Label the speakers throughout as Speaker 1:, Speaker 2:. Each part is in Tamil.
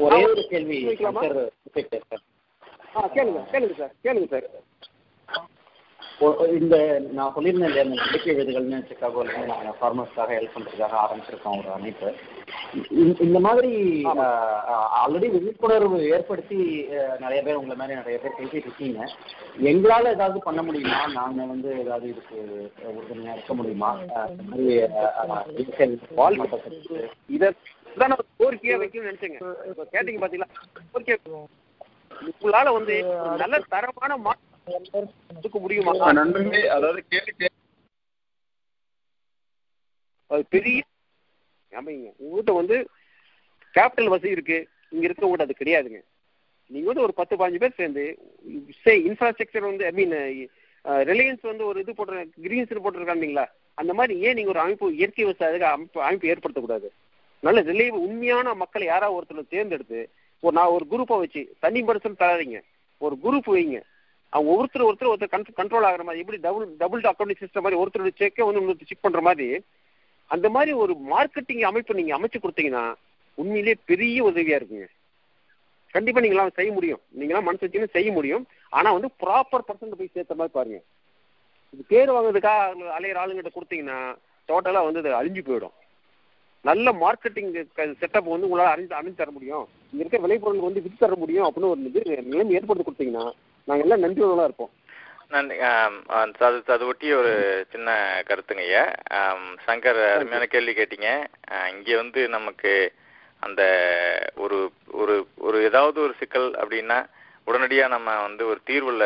Speaker 1: ஒரே ஒரு கேள்வி
Speaker 2: கேளுங்க கேளுங்க சார் கேளுங்க சார்
Speaker 1: இந்த நான் சொல்லியிருந்தேன் இல்லையா இந்த நம்பிக்கை விருதுகள்னு சிக்காகோல நாங்கள் ஃபார்மர்ஸ்க்காக ஹெல்ப் பண்ணுறதுக்காக ஆரம்பிச்சிருக்கோம் ஒரு அமைப்பு இந்த- மாதிரி ஆல்ரெடி விழிப்புணர்வு ஏற்படுத்தி நிறைய பேர் உங்களை மாதிரி நிறைய பேர் பேசிட்டு இருக்கீங்க. எங்களால் ஏதாவது பண்ண முடியுமா? நாங்கள் வந்து ஏதாவது இதுக்கு உறுதுணையாக இருக்க முடியுமா? இந்த மாதிரி
Speaker 2: இதை இதான் நம்ம கோரிக்கையா வைக்கணும்னு நினைச்சேங்க. இப்ப கேட்டீங்க பாத்தீங்களா? கோரிக்கை உங்களால வந்து நல்ல தரமான மாற்றம் கொடுக்க முடியுமா?
Speaker 3: நண்பர்களே அதாவது கேள்வி கே-
Speaker 2: அது பெரிய அமைங்க உங்ககிட்ட வந்து கேபிட்டல் வசதி இருக்கு. இங்க இருக்கவங்ககிட்ட அது கிடையாதுங்க. நீங்க வந்து ஒரு பத்து பதினஞ்சு பேர் சேர்ந்து சே இன்ஃப்ராஸ்ட்ரக்சர் வந்து ஐ மீன் ரிலையன்ஸ் வந்து ஒரு இது போட்டு கிரீன்ஸ் போட்டுருக்காங்களா அந்த மாதிரி ஏன் நீங்க ஒரு அமைப்பு இயற்கை விவசாயத்துக்கு அமைப்பு அமைப்பு ஏற்படுத்தக்கூடாது? நல்ல ரிலையபிள் உண்மையான மக்களை யாராவது ஒருத்தர் தேர்ந்தெடுத்து ஒரு நான் ஒரு குரூப்பை வச்சு தனி பர்சன் தராதீங்க. ஒரு குரூப் வைங்க. அவங்க ஒருத்தர் ஒருத்தர் ஒருத்தர் கண்ட்ரோல் ஆகிற மாதிரி எப்படி டபுள் டபுள் அக்கௌண்ட் சிஸ்டம் மாதிரி ஒருத்தரோட செக்கை வந்து இன்னொருத்தர் செக் பண்ற மாதிரி அந்த மாதிரி ஒரு மார்க்கெட்டிங் அமைப்பு நீங்க அமைச்சு கொடுத்தீங்கன்னா உண்மையிலேயே பெரிய உதவியா இருக்குங்க. கண்டிப்பா நீங்களாம் செய்ய முடியும். நீங்களாம் மனசு வச்சீங்கன்னா செய்ய முடியும். ஆனா வந்து ப்ராப்பர் பர்சன்ட் போய் சேர்த்த மாதிரி பாருங்க. இது பேர் வாங்குறதுக்காக அலையிற ஆளுங்கிட்ட கொடுத்தீங்கன்னா டோட்டலா வந்து அது அழிஞ்சு போயிடும். நல்ல மார்க்கெட்டிங் செட்டப் வந்து உங்களால் அறிஞ்சு அமைச்சு தர முடியும். இங்க இருக்க விளைபொருளுக்கு வந்து வித்து தர முடியும் அப்படின்னு ஒரு இது நிலைமை ஏற்படுத்தி கொடுத்தீங்கன்னா நாங்க எல்லாம் நன்றியுள்ளவங்களா இருப்போம்.
Speaker 4: நன்றி. அது அது ஒட்டி ஒரு சின்ன கருத்துங்க ஐயா. ஆம், சங்கர் அருமையான கேள்வி கேட்டீங்க. இங்க வந்து நமக்கு அந்த ஒரு ஒரு ஒரு ஏதாவது ஒரு சிக்கல் அப்படின்னா உடனடியா நம்ம வந்து ஒரு தீர்வுல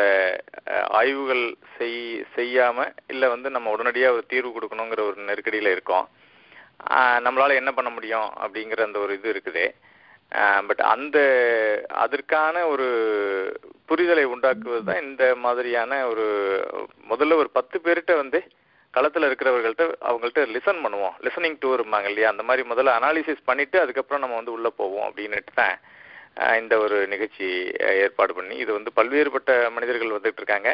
Speaker 4: ஆய்வுகள் செய் செய்யாம இல்ல வந்து நம்ம உடனடியா ஒரு தீர்வு கொடுக்கணுங்கிற ஒரு நெருக்கடியில இருக்கோம். நம்மளால் என்ன பண்ண முடியும் அப்படிங்கிற அந்த ஒரு இது இருக்குது. பட் அந்த அதற்கான ஒரு புரிதலை உண்டாக்குவது தான் இந்த மாதிரியான ஒரு முதல்ல ஒரு பத்து பேர்கிட்ட வந்து களத்தில் இருக்கிறவர்கள்ட்ட அவங்கள்ட்ட லிசன் பண்ணுவோம். லிசனிங் டூ இருப்பாங்க இல்லையா? அந்த மாதிரி முதல்ல அனாலிசிஸ் பண்ணிவிட்டு அதுக்கப்புறம் நம்ம வந்து உள்ளே போவோம் அப்படின்னுட்டு தான் இந்த ஒரு நிகழ்ச்சி ஏற்பாடு பண்ணி. இது வந்து பல்வேறுபட்ட மனிதர்கள் வந்துட்டு இருக்காங்க.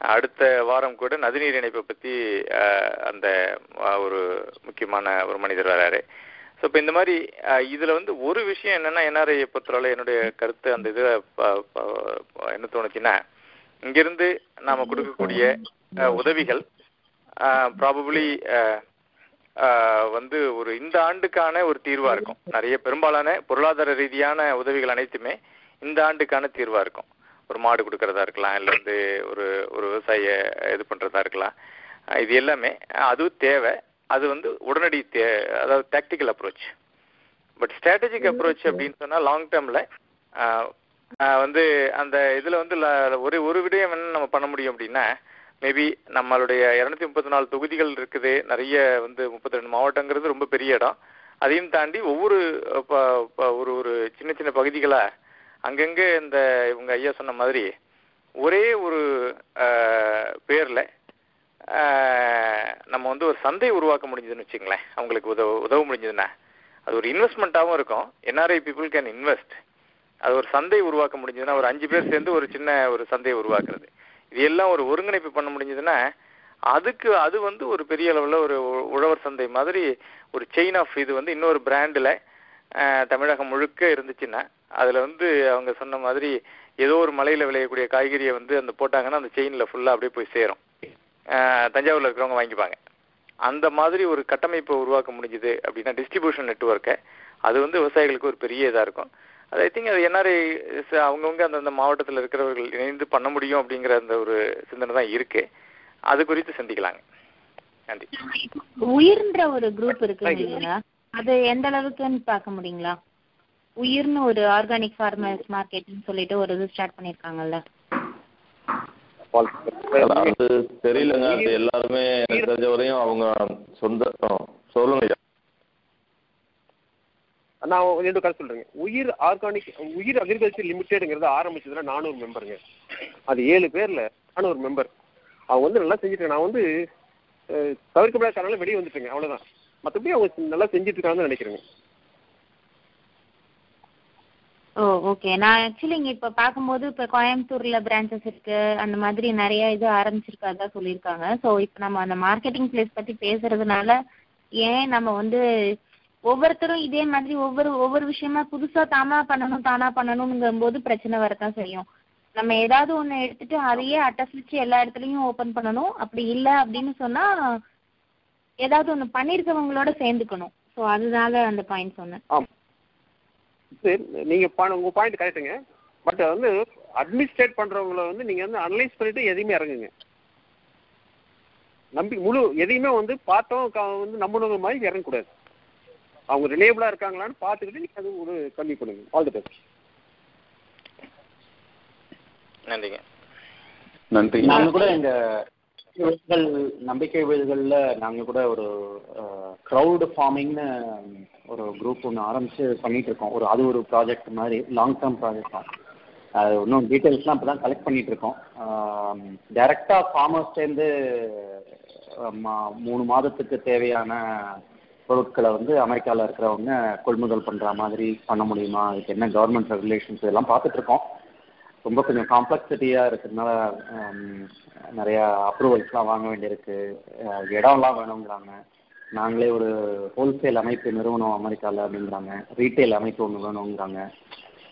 Speaker 4: அடுத்த வாரம் கூட நதிநீர் இணைப்பை பத்தி அந்த ஒரு முக்கியமான ஒரு மனிதர் வராரு. ஸோ இப்போ இந்த மாதிரி இதில் வந்து ஒரு விஷயம் என்னென்னா என்ஆர்ஐயை பொறுத்தவரை என்னுடைய கருத்து அந்த இதில் என்ன தோணுச்சுன்னா இங்கிருந்து நாம் கொடுக்கக்கூடிய உதவிகள் ப்ராபபிளி வந்து ஒரு இந்த ஆண்டுக்கான ஒரு தீர்வாக இருக்கும். நிறைய பெரும்பாலான பொருளாதார ரீதியான உதவிகள் அனைத்துமே இந்த ஆண்டுக்கான தீர்வாக இருக்கும். ஒரு மாடு கொடுக்கறதா இருக்கலாம் இல்லை வந்து ஒரு ஒரு விவசாய இது பண்றதா இருக்கலாம். இது எல்லாமே அஹ் அது தேவை. அது வந்து உடனடி தே அதாவது tactical approach but strategic approach அப்படின்னு சொன்னா லாங் டேர்ம்ல வந்து அந்த இதுல வந்து ஒரு ஒரு விடயம் என்ன நம்ம பண்ண முடியும் அப்படின்னா மேபி நம்மளுடைய இருநூத்தி முப்பத்தி நாலு தொகுதிகள் இருக்குது. நிறைய வந்து முப்பத்தி ரெண்டு மாவட்டங்கிறது ரொம்ப பெரிய இடம். அதையும் தாண்டி ஒவ்வொரு ஒரு ஒரு சின்ன சின்ன பகுதிகளா அங்கங்கே இந்த இவங்க ஐயா சொன்ன மாதிரி ஒரே ஒரு பேரில் நம்ம வந்து ஒரு சந்தை உருவாக்க முடிஞ்சதுன்னு வச்சுங்களேன் அவங்களுக்கு உதவ உதவ முடிஞ்சதுன்னா. அது ஒரு இன்வெஸ்ட்மெண்ட்டாகவும் இருக்கும். என்ஆர்ஐ பீப்புள் கேன் இன்வெஸ்ட் அது ஒரு சந்தை உருவாக்க முடிஞ்சதுன்னா ஒரு அஞ்சு பேர் சேர்ந்து ஒரு சின்ன ஒரு சந்தையை உருவாக்குறது. இது எல்லாம் ஒரு ஒருங்கிணைப்பு பண்ண முடிஞ்சதுன்னா அதுக்கு அது வந்து ஒரு பெரிய அளவில் ஒரு உழவர் சந்தை மாதிரி ஒரு செயின் ஆஃப் இது வந்து இன்னொரு பிராண்டில் தமிழகம் முழுக்க இருந்துச்சுன்னா அதில் வந்து அவங்க சொன்ன மாதிரி ஏதோ ஒரு மலையில் விளையக்கூடிய காய்கறியை வந்து அந்த போட்டாங்கன்னா அந்த செயினில் ஃபுல்லாக அப்படியே போய் சேரும். தஞ்சாவூர்ல இருக்கிறவங்க வாங்கிப்பாங்க. அந்த மாதிரி ஒரு கட்டமைப்பை உருவாக்க முடிஞ்சுது அப்படின்னா டிஸ்ட்ரிபியூஷன் நெட்ஒர்க்கை அது வந்து விவசாயிகளுக்கு ஒரு பெரிய இதாக இருக்கும். அது ஐ திங்க் அது என்ஆர்ஐ அவங்கவுங்க அந்தந்த மாவட்டத்தில் இருக்கிறவர்கள் இணைந்து பண்ண முடியும் அப்படிங்கிற அந்த ஒரு சிந்தனை தான் இருக்கு. அது குறித்து சிந்திக்கலாங்க. நன்றி.
Speaker 5: உயிர்ன்ற ஒரு குரூப் இருக்கு அது எந்த அளவுக்குன்னு பார்க்க முடியுங்களா? உயிர்னு ஒரு ஆர்கானிக் ஃபார்மர்ஸ் மார்க்கெட்னு சொல்லிட்டு ஒரு இது ஸ்டார்ட் பண்ணிருக்காங்கல்ல.
Speaker 3: அது தெரியலங்க அது எல்லாருமே தெரிஞ்ச வரையும் அவங்க சொந்த சொல்லுங்க
Speaker 2: நான் ரெண்டு கருத்து சொல்றேங்க. உயிர் ஆர்கானிக் உயிர் அக்ரிகல்ச்சர் லிமிடெட்ங்கிறது ஆரம்பிச்சதுல நானூறு மெம்பருங்க அது ஏழு பேர்ல நானூறு மெம்பர் அவங்க வந்து நல்லா செஞ்சுட்டு நான் வந்து அஹ், தவிர்க்க முடியாத காரணம் வெளியே வந்துட்டேங்க. அவ்வளவுதான். மற்றபடி அவங்க நல்லா செஞ்சுட்டு இருக்காங்கன்னு நினைக்கிறேங்க.
Speaker 5: ஓ ஓகே நான் ஆக்சுவலி இங்க இப்ப பார்க்கும்போது இப்ப கோயம்புத்தூர்ல பிரான்ச்சஸ் இருக்கு. அந்த மாதிரி நிறைய இது ஆரம்பிச்சிருக்காதான் சொல்லியிருக்காங்க. ஸோ இப்போ நம்ம அந்த மார்க்கெட்டிங் பிளேஸ் பத்தி பேசுறதுனால ஏன் நம்ம வந்து ஒவ்வொருத்தரும் இதே மாதிரி ஒவ்வொரு ஒவ்வொரு விஷயமா புதுசா தானா பண்ணணும் தானா பண்ணணும்ங்கும் போது பிரச்சனை வரத்தான் செய்யும். நம்ம ஏதாவது ஒண்ணு எடுத்துட்டு அதையே அட்டசிச்சு எல்லா இடத்துலயும் ஓபன் பண்ணணும். அப்படி இல்ல அப்படின்னு சொன்னா ஏதாவது ஒண்ணு பண்ணிருக்கவங்களோட சேர்ந்துக்கணும். சோ அதனால அந்த பாயிண்ட் சொன்னேன்.
Speaker 2: சரி நீங்க உங்க பாயிண்ட் கரெக்டுங்க பட் வந்து அட்மினிஸ்ட்ரேட் பண்றவங்கள வந்து நீங்க வந்து அனலைஸ் பண்ணிட்டு எதையுமே இறங்குங்க. நம்பி முழு எதையுமே வந்து பார்த்தோம் க- வந்து நம்பணுங்கிற மாதிரி இறங்கக்கூடாது. அவங்க ரிலேபிளா இருக்காங்களான்னு பார்த்துக்கிட்டு நீங்க அது ஒரு கம்மி பண்ணுங்க ஆல் தி பெஸ்ட்
Speaker 4: நன்றிங்க.
Speaker 3: நன்றிங்க.
Speaker 1: நாங்க கூட எங்க விழுதுகள் நம்பிக்கை விழுதுகள்ல நாங்க கூட ஒரு க்ரௌடு ஃபார்மிங்னு ஒரு குரூப் ஒன்று ஆரம்பிச்சு பண்ணிட்டு இருக்கோம். ஒரு அது ஒரு ப்ராஜெக்ட் மாதிரி லாங் டேர்ம் ப்ராஜெக்ட் தான். அது இன்னும் டீட்டெயில்ஸ்லாம் இப்போ தான் கலெக்ட் பண்ணிட்டு இருக்கோம். டைரெக்டாக ஃபார்மர்ஸ்லேருந்து மூணு மாதத்துக்கு தேவையான பொருட்களை வந்து அமெரிக்காவில் இருக்கிறவங்க கொள்முதல் பண்ணுற மாதிரி பண்ண முடியுமா? அதுக்கு என்ன கவர்மெண்ட் ரெகுலேஷன்ஸ் இதெல்லாம் பார்த்துட்டு இருக்கோம். ரொம்ப கொஞ்சம் காம்ப்ளெக்சிட்டியாக இருக்கிறதுனால நிறையா நிறைய அப்ரூவல்ஸ்லாம் வாங்க வேண்டியிருக்கு. இடம்லாம் வேணுங்கிறாங்க நாங்களே ஒரு ஹோல்சேல் அமைப்பு நிறுவனம் அமெரிக்காவில் அப்படிங்கிறாங்க. ரீட்டைல் அமைப்பு ஒன்று வேணுங்கிறாங்க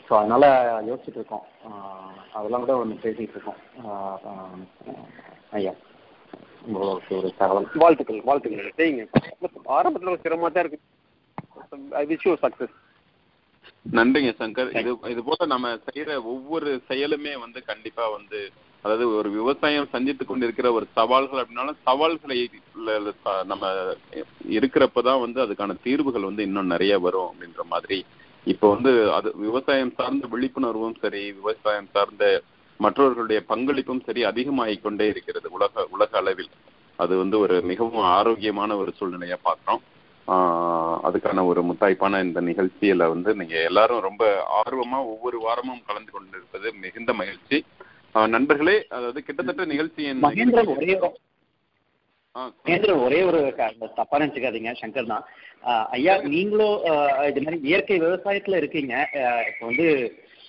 Speaker 1: ஸோ அதனால் யோசிச்சுட்டு இருக்கோம். அதெல்லாம் கூட ஒன்று பேசிகிட்டு இருக்கோம். ஐயா உங்களுக்கு ஒரு தகவல்.
Speaker 2: வாழ்த்துக்கள் வாழ்த்துக்கள். செய்யுங்க. ஆரம்பத்தில் சிரமமாக தான் இருக்கு. ஐ விஷ் யூ சக்ஸஸ்
Speaker 6: நன்றிங்க சங்கர். இது இது போல நம்ம செய்யற ஒவ்வொரு செயலுமே வந்து கண்டிப்பா வந்து அதாவது ஒரு விவசாயம் சந்தித்து கொண்டிருக்கிற ஒரு சவால்கள் அப்படின்னாலும் சவால்களை நம்ம இருக்கிறப்பதான் வந்து அதுக்கான தீர்வுகள் வந்து இன்னும் நிறைய வரும் அப்படின்ற மாதிரி. இப்போ வந்து அது விவசாயம் சார்ந்த விழிப்புணர்வும் சரி விவசாயம் சார்ந்த மற்றவர்களுடைய பங்களிப்பும் சரி அதிகமாகிக் கொண்டே இருக்கிறது உலக உலக அளவில். அது வந்து ஒரு மிகவும் ஆரோக்கியமான ஒரு சூழ்நிலையா பார்க்கிறோம். அதுக்கான ஒரு முத்தாய்ப்பான இந்த நிகழ்ச்சியில வந்து நீங்க எல்லாரும் ரொம்ப ஆர்வமா ஒவ்வொரு வாரமும் கலந்து கொண்டிருப்பது மிகுந்த மகிழ்ச்சி. நண்பர்களே அதாவது கிட்டத்தட்ட நிகழ்ச்சியின்
Speaker 1: மகேந்திரன் ஒரே மகேந்திரன் ஒரே ஒரு தப்பா நினைச்சுக்காதீங்க சங்கர் தான். ஐயா நீங்களும் இது மாதிரி இயற்கை விவசாயத்துல இருக்கீங்க. இப்போ வந்து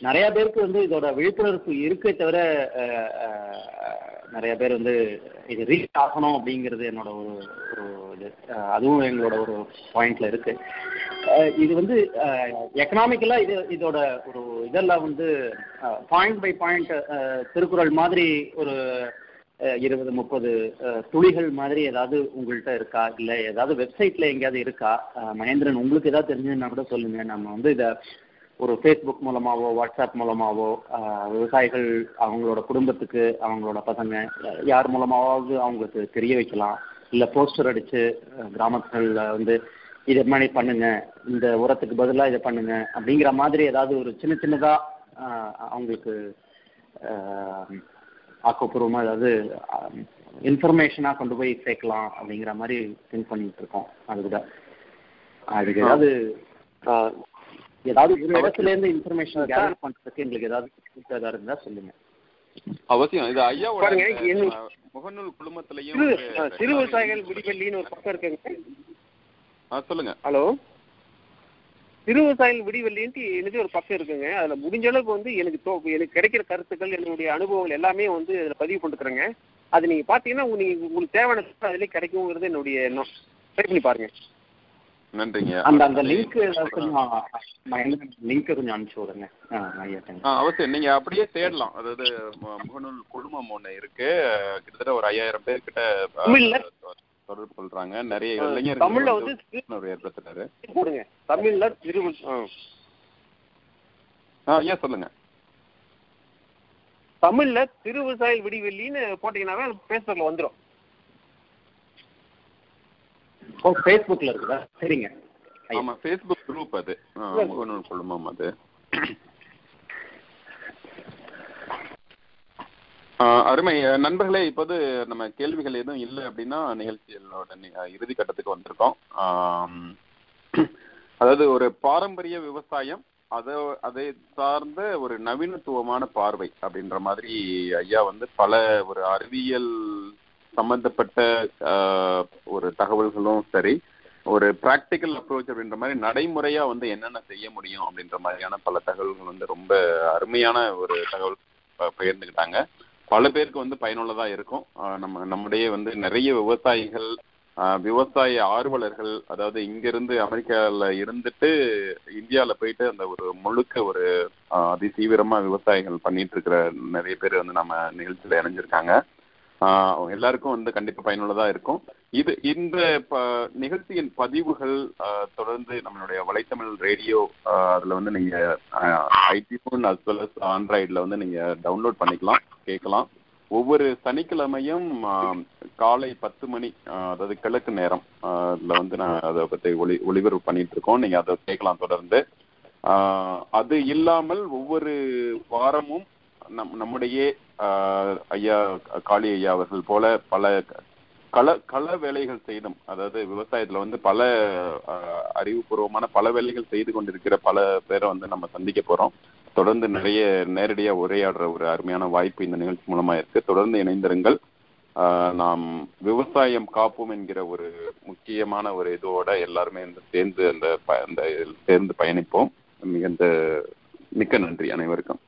Speaker 1: நிறைய பேருக்கு வந்து இதோட விழிப்புணர்வு இருக்கே தவிர நிறைய பேர் வந்து இது ரீச் ஆகணும் அப்படிங்கிறது என்னோட ஒரு ஒரு இது. அதுவும் எங்களோட ஒரு பாயிண்ட்ல இருக்கு. இது வந்து எக்கனாமிக்கலா இது இதோட ஒரு இதெல்லாம் வந்து பாயிண்ட் பை பாயிண்ட் திருக்குறள் மாதிரி ஒரு இருபது முப்பது துளிகள் மாதிரி ஏதாவது உங்கள்கிட்ட இருக்கா? இல்லை ஏதாவது வெப்சைட்ல எங்கேயாவது இருக்கா? மகேந்திரன் உங்களுக்கு ஏதாவது தெரிஞ்சதுன்னா கூட சொல்லுங்க. நம்ம வந்து இதை ஒரு ஃபேஸ்புக் மூலமாவோ வாட்ஸ்அப் மூலமாவோ அஹ், விவசாயிகள் அவங்களோட குடும்பத்துக்கு அவங்களோட பசங்க யார் மூலமாவது அவங்களுக்கு தெரிய வைக்கலாம். இல்லை போஸ்டர் அஹ், கிராமத்துல வந்து இதை மாதிரி பண்ணுங்க இந்த உரத்துக்கு பதிலாக இதை பண்ணுங்க அப்படிங்கிற மாதிரி ஏதாவது ஒரு சின்ன சின்னதா அஹ், அவங்களுக்கு அஹ், ஆக்கப்பூர்வமா ஏதாவது இன்ஃபர்மேஷனாக கொண்டு போய் சேர்க்கலாம் அப்படிங்கிற மாதிரி திங்க் பண்ணிட்டு இருக்கோம். அது கூட அதுக்கு ஏதாவது ஏதாவது ஒரு இடத்துல இருந்து இன்ஃபர்மேஷன் கேதர் பண்றதுக்கு எங்களுக்கு ஏதாவது ஏதாவது இருந்தா சொல்லுங்க.
Speaker 6: அவசியம். இது ஐயாவோட முகநூல் குழுமத்திலையும்
Speaker 2: சிறு
Speaker 6: ஒரு
Speaker 2: ஆ, சிறு விவசாயிகள் விடிவெள்ளின்னு ஒரு பக்கம் இருக்குங்க
Speaker 6: சொல்லுங்க.
Speaker 2: ஹலோ? சிறு விவசாயிகள் விடிவெள்ளின்ட்டு எனக்கு ஒரு பக்கம் இருக்குங்க. அதில் முடிஞ்ச அளவுக்கு வந்து எனக்கு தோ எனக்கு கிடைக்கிற கருத்துக்கள் என்னுடைய அனுபவங்கள் எல்லாமே வந்து அதில் பதிவு பண்ணிருக்கிறேங்க அது நீங்கள் பார்த்தீங்கன்னா உங்க- நீங்க உங்களுக்கு தேவையான தகவல் அதிலே கிடைக்குங்கிறது என்னுடைய எண்ணம். ட்ரை பண்ணி பாருங்க.
Speaker 6: நன்றிங்க.
Speaker 1: அந்த அந்த லிங்க் கொஞ்சம் லிங்க் கொஞ்சம் அனுப்பிச்சு விடுங்க. ஆ,
Speaker 6: அவசியம் நீங்க அப்படியே தேடலாம். அதாவது முகநூல் குழுமம் ஒண்ணு இருக்கு. கிட்டத்தட்ட ஒரு ஐயாயிரம் பேர் கிட்ட? தொடர்பு கொள்றாங்க. நிறைய இளைஞர்கள்
Speaker 2: தமிழ்ல
Speaker 6: வந்து ஏற்படுத்துறாரு.
Speaker 2: போடுங்க தமிழ்ல வி- ஆ.
Speaker 6: ஐயா சொல்லுங்க.
Speaker 2: தமிழ்ல விவசாயிகள் விடிவெள்ளின்னு போட்டீங்கன்னாவே ஃபேஸ்புக்கில் வந்துடும்
Speaker 1: ஓ ஃபேஸ்புக்ல இருக்குதா? சரிங்க. ஐயா.
Speaker 6: ஆமா ஃபேஸ்புக் குரூப் அது. முகநூல் குழுமம் அது. அருமை. நண்பர்களே இப்போது நம்ம கேள்விகள் எதுவும் இல்லை அப்படின்னா நிகழ்ச்சிகளோட இறுதி கட்டத்துக்கு வந்திருக்கோம். அதாவது ஒரு பாரம்பரிய விவசாயம் அதை அதை சார்ந்த ஒரு நவீனத்துவமான பார்வை அப்படின்ற மாதிரி ஐயா வந்து பல ஒரு அறிவியல் சம்பந்தப்பட்ட ஒரு தகவல்களும் சரி ஒரு ப்ராக்டிக்கல் அப்ரோச் அப்படின்ற மாதிரி நடைமுறையா வந்து என்னென்ன செய்ய முடியும் அப்படின்ற மாதிரியான பல தகவல்கள் வந்து ரொம்ப அருமையான ஒரு தகவல் பகிர்ந்துக்கிட்டாங்க. பல பேருக்கு வந்து பயனுள்ளதா இருக்கும். நம்ம நம்முடைய வந்து நிறைய விவசாயிகள் விவசாய ஆர்வலர்கள் அதாவது இங்கிருந்து அமெரிக்கால இருந்துட்டு இந்தியால போயிட்டு அந்த ஒரு முழுக்க ஒரு அதி தீவிரமாக விவசாயிகள் பண்ணிட்டு இருக்கிற நிறைய பேர் வந்து நம்ம நிகழ்ச்சியில இணைஞ்சிருக்காங்க. எல்லாருக்கும் வந்து கண்டிப்பா பயனுள்ளதா இருக்கும். இது இந்த ப- நிகழ்ச்சியின் பதிவுகள் தொடர்ந்து நம்மளுடைய வலைத்தமிழ் ரேடியோ அதுல வந்து நீங்க ஐடிஃபோன் அஸ் வெல் அஸ் ஆண்ட்ராய்டில் வந்து நீங்க டவுன்லோட் பண்ணிக்கலாம் கேட்கலாம். ஒவ்வொரு சனிக்கிழமையும் காலை பத்து மணி அதாவது கிழக்கு நேரம் ஆஹ், அதுல வந்து நான் அதை பத்தி ஒளி ஒளிபரப்பு பண்ணிட்டு இருக்கோம். நீங்க அதை கேட்கலாம் தொடர்ந்து. அது இல்லாமல் ஒவ்வொரு வாரமும் நம் நம்முடைய ஐயா காளி ஐயா அவர்கள் போல பல கள கள வேலைகள் செய்யணும் அதாவது விவசாயத்துல வந்து பல அறிவுபூர்வமான பல வேலைகள் செய்து கொண்டிருக்கிற பல பேரை வந்து நம்ம சந்திக்க போறோம். தொடர்ந்து நிறைய நேரடியா உரையாடுற ஒரு அருமையான வாய்ப்பு இந்த நிகழ்ச்சி மூலமா இருக்கு. தொடர்ந்து இணைந்திருங்கள். நாம் விவசாயம் காப்போம் என்கிற ஒரு முக்கியமான ஒரு இதோட எல்லாருமே இந்த சேர்ந்து அந்த ப- அந்த இதில் சேர்ந்து பயணிப்போம். மிகுந்த மிக்க நன்றி அனைவருக்கும்.